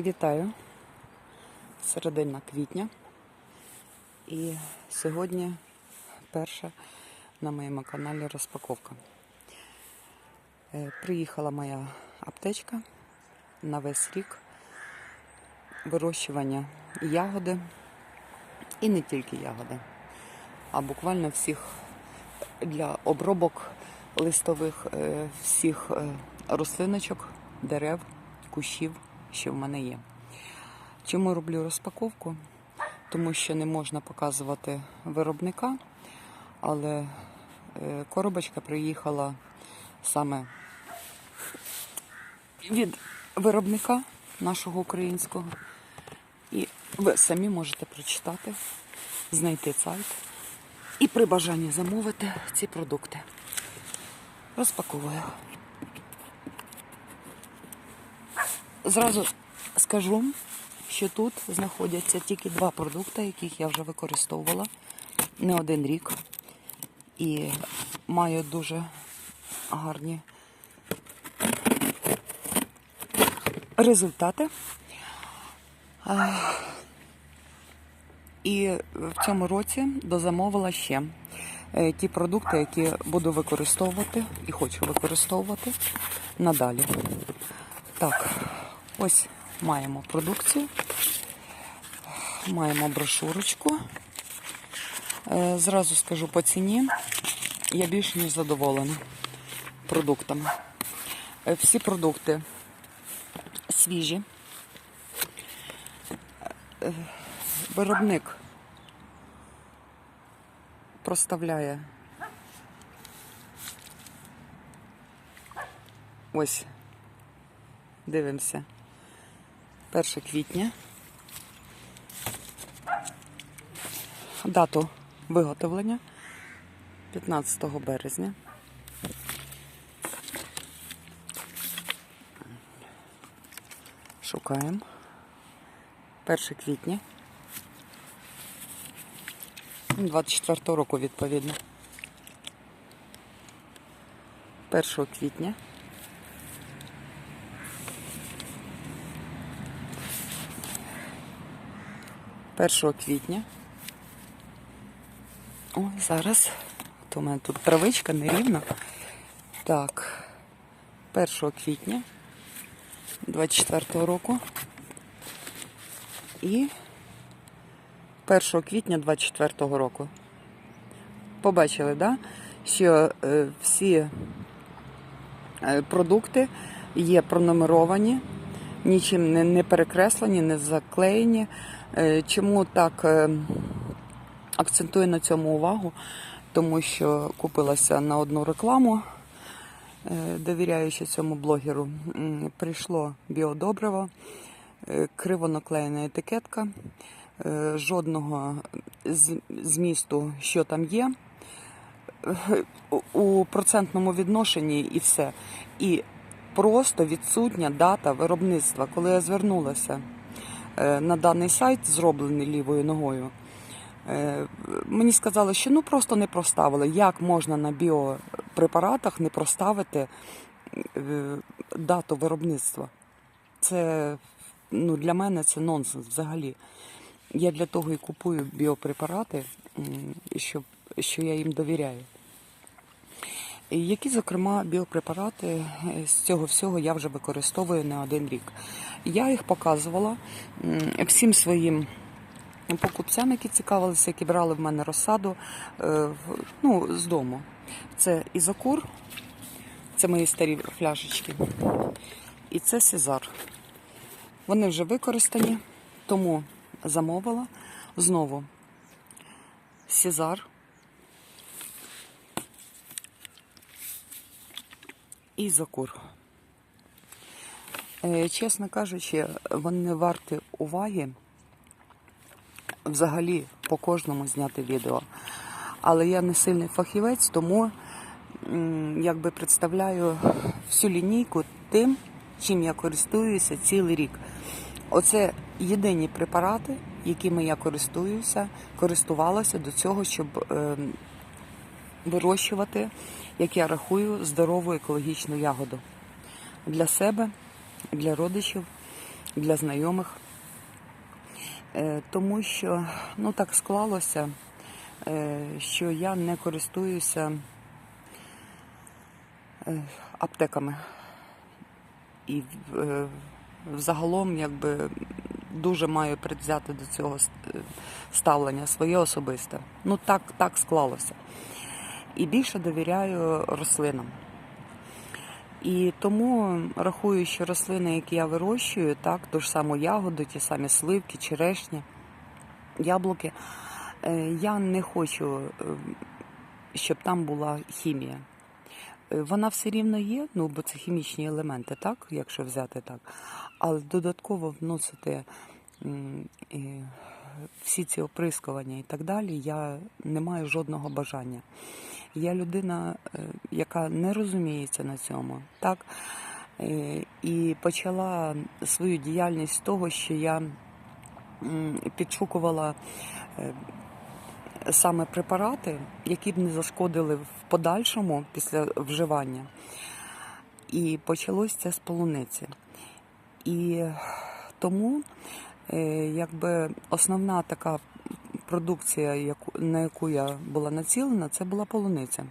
Вітаю! Середина квітня. І сьогодні перша на моєму каналі розпаковка. Е, Приїхала моя аптечка на весь рік вирощування ягоди і не тільки ягоди, а буквально всіх для обробок листових е, всіх е, рослиночок, дерев, кущів, що в мене є. Чому роблю розпаковку? Тому що не можна показувати виробника, але е, коробочка приїхала саме від виробника нашого українського. І ви самі можете прочитати, знайти сайт і при бажанні замовити ці продукти. Розпаковую. Зразу скажу, що тут знаходяться тільки два продукти, яких я вже використовувала не один рік. І маю дуже гарні результати. І в цьому році дозамовила ще е, ті продукти, які буду використовувати і хочу використовувати надалі. Так, ось маємо продукцію, маємо брошурочку. Е, Зразу скажу по ціні. Я більш ніж задоволена продуктами. Е, Всі продукти свіжі. Е, Виробник проставляє ось Дивимося. 1 квітня. Дату виготовлення 15 березня. Шукаємо. 1 квітня. 24 року, відповідно. 1 квітня. Першого квітня. О, зараз. От у мене тут травичка нерівна. Так, 1 квітня 24 року. І 1 квітня 24 року. Побачили, да? що е, всі е, продукти є пронумеровані, нічим не, не перекреслені, не заклеєні. Е, Чому так е, акцентую на цьому увагу? Тому що купилася на одну рекламу, е, довіряючи цьому блогеру, прийшло біодобриво, криво наклеєна етикетка, жодного змісту, що там є, у- процентному відношенні і все. І просто відсутня дата виробництва. Коли я звернулася на даний сайт, зроблений лівою ногою, е, мені сказали, що ну просто не проставили. Як можна на біопрепаратах не проставити е, дату виробництва? Це ну, для мене це нонсенс взагалі. Я для того і купую біопрепарати, щоб, що я їм довіряю. Які, зокрема, біопрепарати е, з цього всього я вже використовую не один рік. Я їх показувала всім своїм покупцям, які цікавилися, які брали в мене розсаду е, ну, з дому. Це ізокур, це мої старі фляшечки, і це Сезар. Вони вже використані, тому замовила знову Сезар. І Закур. Е, Чесно кажучи, вони не варті уваги взагалі по кожному зняти відео. Але я не сильний фахівець, тому якби представляю всю лінійку тим, чим я користуюся цілий рік. Оце єдині препарати, якими я користуюся, користувалася до цього, щоб ем, вирощувати, як я рахую, здорову екологічну ягоду для себе, для родичів для знайомих. Е, Тому що ну так склалося, е, що я не користуюся е, аптеками. І взагалом якби дуже маю предвзяти до цього ставлення своє особисте. Ну так, так склалося. І більше довіряю рослинам. І тому рахую, що рослини, які я вирощую, так, ту ж саму ягоду, ті самі сливки, черешні, яблуки, е, я не хочу, е, щоб там була хімія. Е, Вона все рівно є, ну бо це хімічні елементи, так, якщо взяти так. Але додатково вносити всі ці оприскування і так далі, я не маю жодного бажання. Я людина, е, яка не розуміється на цьому, так? Е, І почала свою діяльність з того, що я підшукувала е, саме препарати, які б не зашкодили в подальшому після вживання. І почалось це з полуниці. І тому якби основна така продукція, на яку я була націлена, це була полуниця.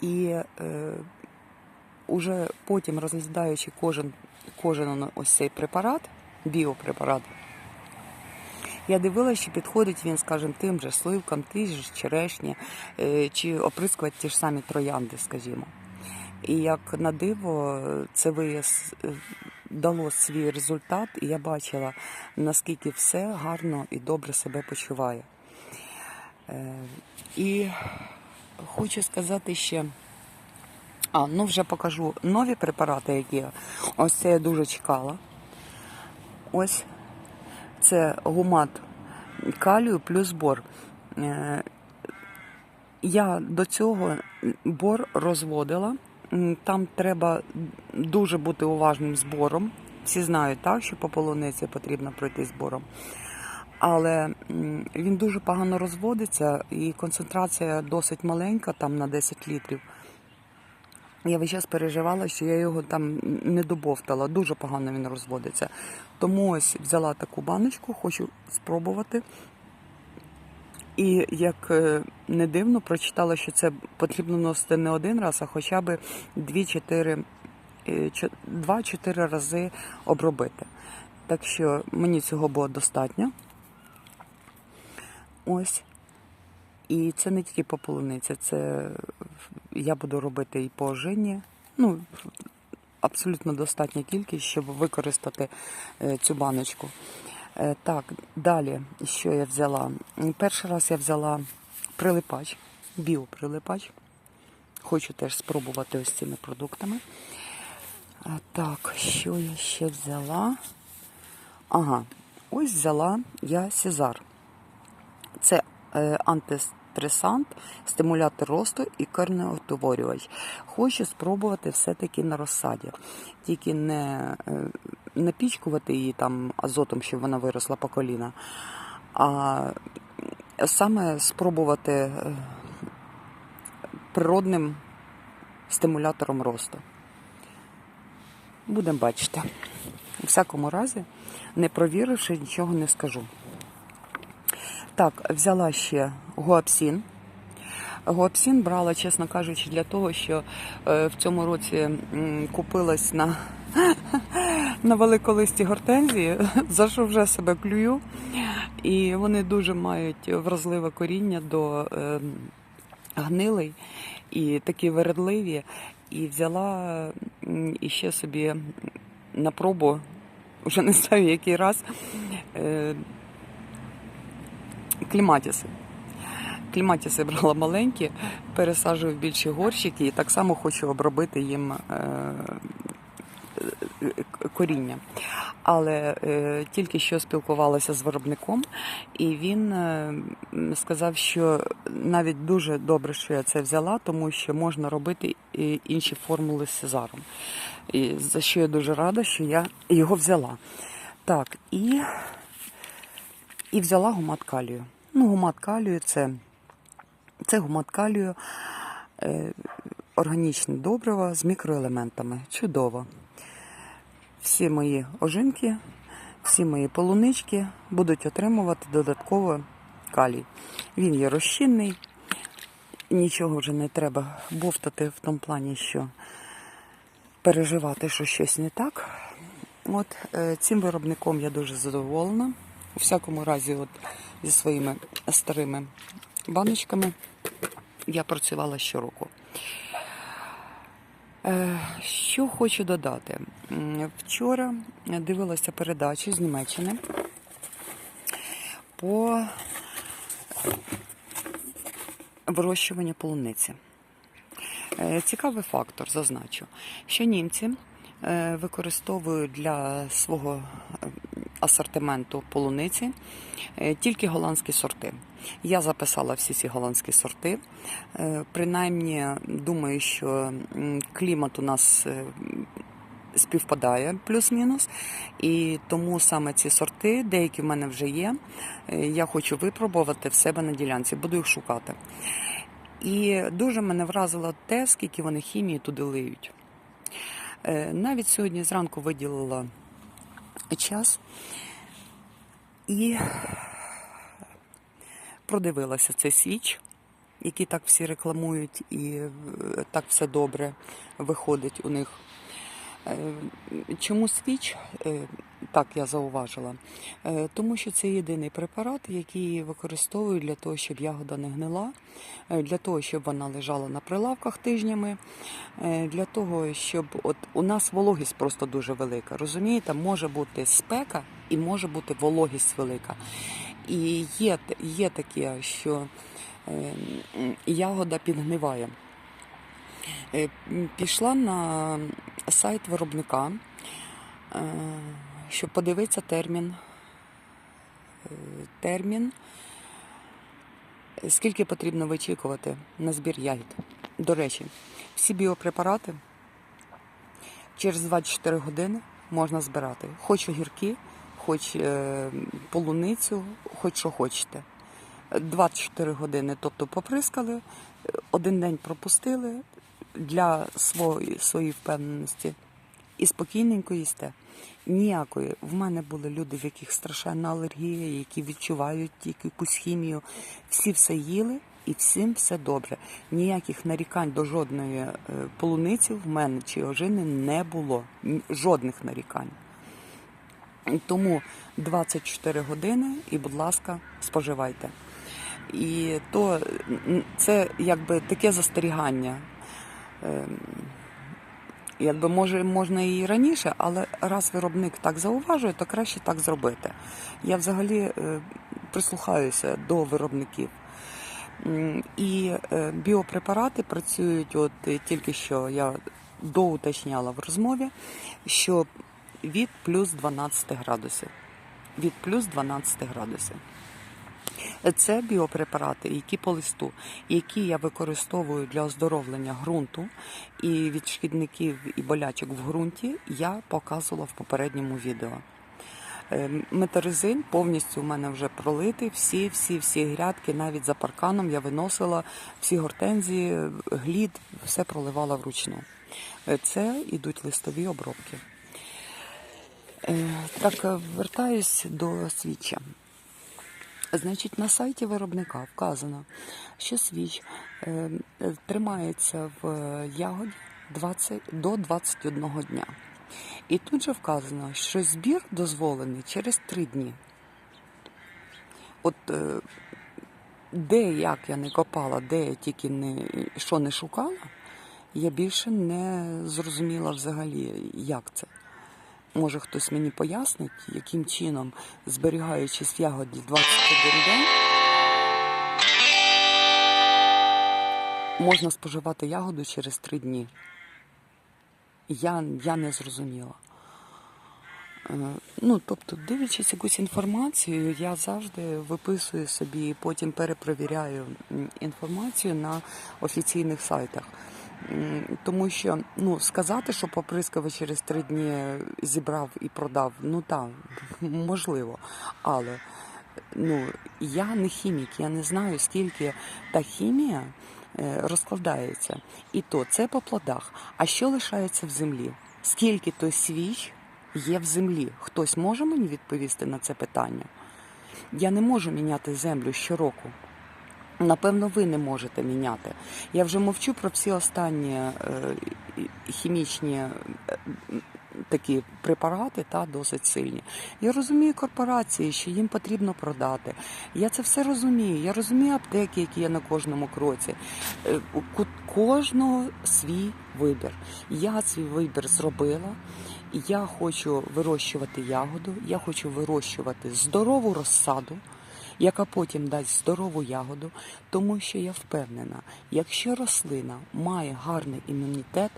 І е, уже потім розглядаючи кожен, кожен ось цей препарат, біопрепарат, я дивилася, чи підходить він, скажімо, тим же сливкам, ті ж черешні, е, чи оприскувати ті ж самі троянди, скажімо. І як на диво, це вияс е, дало свій результат, і я бачила, наскільки все гарно і добре себе почуває. Е, І хочу сказати ще. А, ну вже покажу нові препарати, які я. Ось це я дуже чекала. Ось це гумат калію плюс бор. Е, Я до цього бор розводила. Там треба дуже бути уважним з бором. Всі знають, так, що по полуниці потрібно пройти з бором. Але він дуже погано розводиться і концентрація досить маленька, там на 10 літрів. Я весь час переживала, що я його там не добовтала, дуже погано він розводиться. Тому ось взяла таку баночку, хочу спробувати. І як е, не дивно, прочитала, що це потрібно носити не один раз, а хоча б 2-4 2-4 рази обробити. Так що мені цього було достатньо. Ось. І це не тільки по полуниці, це я буду робити і по ожині. Ну, абсолютно достатня кількість, щоб використати е, цю баночку. Е, Так, далі, що я взяла? Перший раз я взяла прилипач, біоприлипач. Хочу теж спробувати ось цими продуктами. Так, що я ще взяла? Ага, ось взяла я Сезар. Це е, антистресант, стимулятор росту і корнеутворювач. Хочу спробувати все-таки на розсаді. Тільки не е, напічкувати її там азотом, щоб вона виросла по коліна, а саме спробувати е, природним стимулятором росту. Будемо бачити. У всякому разі, не провіривши, нічого не скажу. Так, взяла ще гуапсін. Гуапсін брала, чесно кажучи, для того, що е, в цьому році купилась на, на великолисті гортензії, за що вже себе клюю. І вони дуже мають вразливе коріння до е, гнилей і такі вередливі. І взяла м, іще собі на пробу, вже не знаю який раз, е, кліматіси. Кліматіси брала маленькі, пересаджую в більші горщики і так само хочу обробити їм е, е, коріння. Але е, тільки що спілкувалася з виробником, і він сказав, що навіть дуже добре, що я це взяла, тому що можна робити і інші формули з Сезаром. І за що я дуже рада, що я його взяла. Так, і, і взяла гумат калію. Ну, гумат калію це, це гумат калію, е, органічне добриво з мікроелементами. Чудово. всі мої ожинки, всі мої полунички будуть отримувати додатково калій. Він є розчинний, нічого вже не треба бовтати в тому плані, що переживати, що щось не так. От е, цим виробником я дуже задоволена. У всякому разі, от зі своїми старими баночками я працювала щороку. Е, Що хочу додати? Вчора дивилася передачу з Німеччини по вирощуванню полуниці. Е, Цікавий фактор, зазначу, що німці е, використовують для свого асортименту полуниці е, тільки голландські сорти. Я записала всі ці голландські сорти. Е, Принаймні, думаю, що клімат у нас е, співпадає плюс-мінус. І тому саме ці сорти, деякі в мене вже є. Я хочу випробувати в себе на ділянці, буду їх шукати. І дуже мене вразило те, скільки вони хімії туди лиють. Навіть сьогодні зранку виділила час і продивилася цей свіч, який так всі рекламують, і е, так все добре виходить у них. Е, Чому свіч? Е, Так я зауважила. Е, Тому що це єдиний препарат, який використовують для того, щоб ягода не гнила, для того, щоб вона лежала на прилавках тижнями, для того, щоб от у нас вологість просто дуже велика. Розумієте, може бути спека і може бути вологість велика. І є, є таке, що ягода підгниває. Пішла на сайт виробника, е, щоб подивитися термін. е, Термін, скільки потрібно вичікувати на збір ягід. До речі, всі біопрепарати через 24 години можна збирати. Хоч огірки, хоч е, полуницю, хоч що хочете. 24 години, тобто поприскали, один день пропустили для свої, своєї впевненості і спокійненько їсте. Ніякої. В мене були люди, в яких страшенна алергія, які відчувають якусь хімію. Всі все їли і всім все добре. Ніяких нарікань до жодної е, полуниці в мене чи ожини не було. Жодних нарікань. Тому 24 години і, будь ласка, споживайте. І то це якби таке застерігання. Ем, Якби може можна і раніше, але раз виробник так зауважує, то краще так зробити. Я взагалі е, прислухаюся до виробників. І е, біопрепарати працюють, от е, тільки що я доуточняла в розмові, що від плюс 12 градусів. Від плюс 12 градусів. Це біопрепарати, які по листу, які я використовую для оздоровлення ґрунту і від шкідників і болячок в ґрунті, я показувала в попередньому відео. Е, Метаризин повністю у мене вже пролитий, всі, всі, всі грядки, навіть за парканом я виносила всі гортензії, глід, все проливала вручну. Е, Це йдуть листові обробки. Е, Так, вертаюсь до свіча. Значить, на сайті виробника вказано, що свіч е, е, тримається в ягоді 20, до 21 дня. І тут же вказано, що збір дозволений через 3 дні. От е, де як я не копала, де я тільки не, що не шукала, я більше не зрозуміла взагалі, як це. Може хтось мені пояснить, яким чином, зберігаючись ягоді 21 день, можна споживати ягоду через 3 дні. Я, я не зрозуміла. Е, Ну, тобто, дивлячись якусь інформацію, я завжди виписую собі і потім перепровіряю інформацію на офіційних сайтах. Тому що ну, сказати, що поприскавач через три дні зібрав і продав, ну так, можливо. Але ну, я не хімік, я не знаю, скільки та хімія е, розкладається. І то це по плодах. А що лишається в землі? Скільки той свіч є в землі. Хтось може мені відповісти на це питання? Я не можу міняти землю щороку. Напевно, ви не можете міняти. Я вже мовчу про всі останні е, хімічні е, такі препарати, та досить сильні. Я розумію корпорації, що їм потрібно продати. Я це все розумію. Я розумію аптеки, які є на кожному кроці. Е, кожного свій вибір. Я свій вибір зробила. Я хочу вирощувати ягоду, я хочу вирощувати здорову розсаду яка потім дасть здорову ягоду, тому що я впевнена, якщо рослина має гарний імунітет,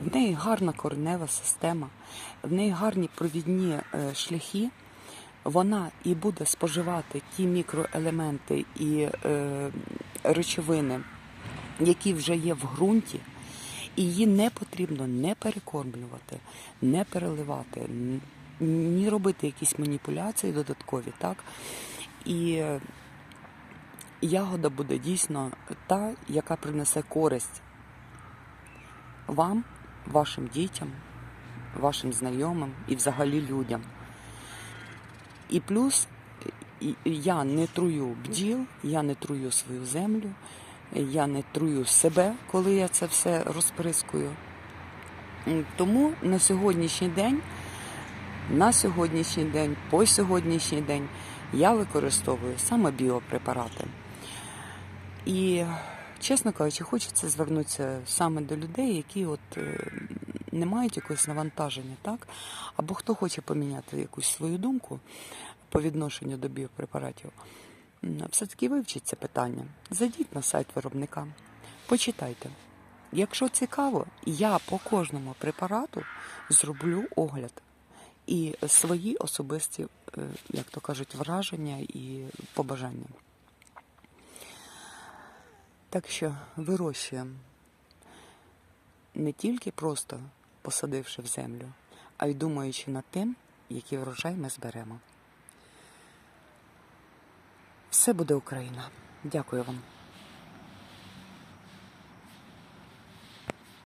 в неї гарна коренева система, в неї гарні провідні е, шляхи, вона і буде споживати ті мікроелементи і е, речовини, які вже є в ґрунті. І її не потрібно не перекормлювати, не переливати, ні робити якісь маніпуляції додаткові, так? І ягода буде дійсно та, яка принесе користь вам, вашим дітям, вашим знайомим і взагалі людям. І плюс я не трую бджіл, я не трую свою землю, я не трую себе, коли я це все розприскую. Тому на сьогоднішній день, на сьогоднішній день, по сьогоднішній день я використовую саме біопрепарати. І, чесно кажучи, хочеться звернутися саме до людей, які от е, не мають якогось навантаження, так? Або хто хоче поміняти якусь свою думку по відношенню до біопрепаратів. Все-таки вивчіть це питання. Зайдіть на сайт виробника, почитайте. Якщо цікаво, я по кожному препарату зроблю огляд і свої особисті, е, як то кажуть, враження і побажання. Так що вирощуємо не тільки просто посадивши в землю, а й думаючи над тим, який врожай ми зберемо. Все буде Україна. Дякую вам.